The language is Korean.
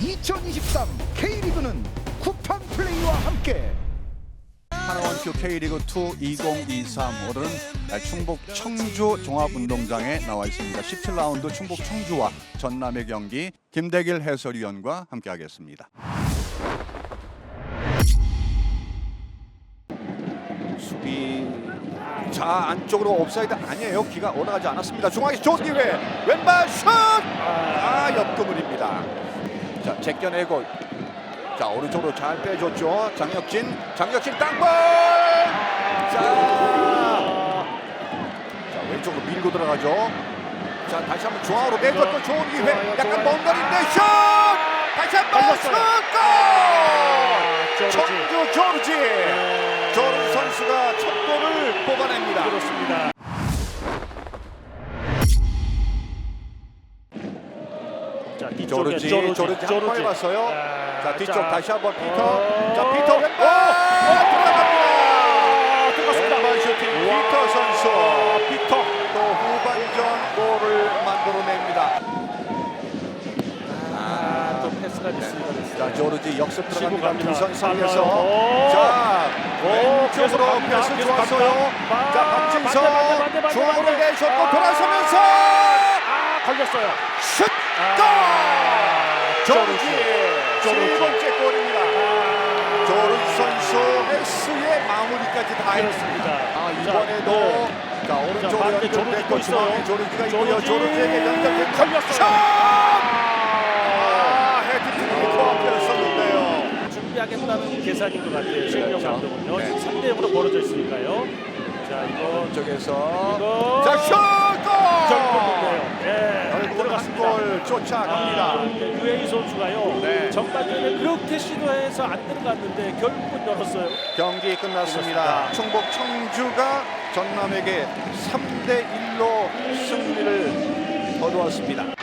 2023 K리그는 쿠팡 플레이와 함께 하나원큐 K리그2 2023 오늘은 충북 청주 종합운동장에 나와 있습니다. 17라운드 충북 청주와 전남의 경기 김대길 해설위원과 함께하겠습니다. 수비 자 안쪽으로 옵사이드 아니에요. 기가 올라가지 않았습니다. 중앙에 좋은 기회 왼발 슛! 아 옆그물입니다. 자 제껴내고 자 오른쪽으로 잘 빼줬죠. 장혁진 장혁진 땅볼 자, 자 왼쪽으로 밀고 들어가죠. 자 다시 한번 중앙으로 내줬고 좋은 기회 약간. 먼 거리인데 슛! 다시 한번 슛! 골! 청주 조르지 조르지 선수가 첫 골을 뽑아냅니다. 그렇습니다. 자 뒤쪽에 조르지 조르지 조르지 한번 조르지. 해봤어요. 아, 자 뒤쪽 자, 다시 한번 피터. 어. 자 피터 왼발 아, 들어갑니다. 들어갔습니다. 왼발 슈팅 와. 피터 선수. 피터 또 후반전 골을 만들어냅니다. 아, 또 패스가 됐습니다. 자 조르지 역습 치고 들어갑니다. 갑니다. 두 선수에서 빨라요. 자 오, 계속 왼쪽으로 갑니다. 패스 계속 좋았어요. 갑니다. 자 아, 박진서 반대, 반대, 반대, 반대, 중앙으로 반대. 내줬고 아. 아 걸렸어요. 슛! 아, 골! 조르지 조르지. 세 번째 골입니다. 아, 조르지 선수 헬스의 마무리까지 다 했습니다. 아 자, 이번에도 네. 자 오른쪽으로 반대 조르지 연결됐고 또 있어요. 중앙에 조르지가 있고요. 조르지. 조르지에게 연결된 걸렸어요. 슛! 아 코앞에 섰는데요. 준비하겠다는 계산인 것 같아요. 최인영 그렇죠. 감독은요. 네. 지금 3대 0으로 벌어져 있으니까요. 자 이거 쪽에서 이거 자 슛! 한골 쫓아갑니다. 아, 유해이 선수가요. 네. 전반전에 그렇게 시도해서 안 들어갔는데 결국은 열었어요. 경기 끝났습니다. 충북 청주가 전남에게 3대 1로 승리를 거두었습니다.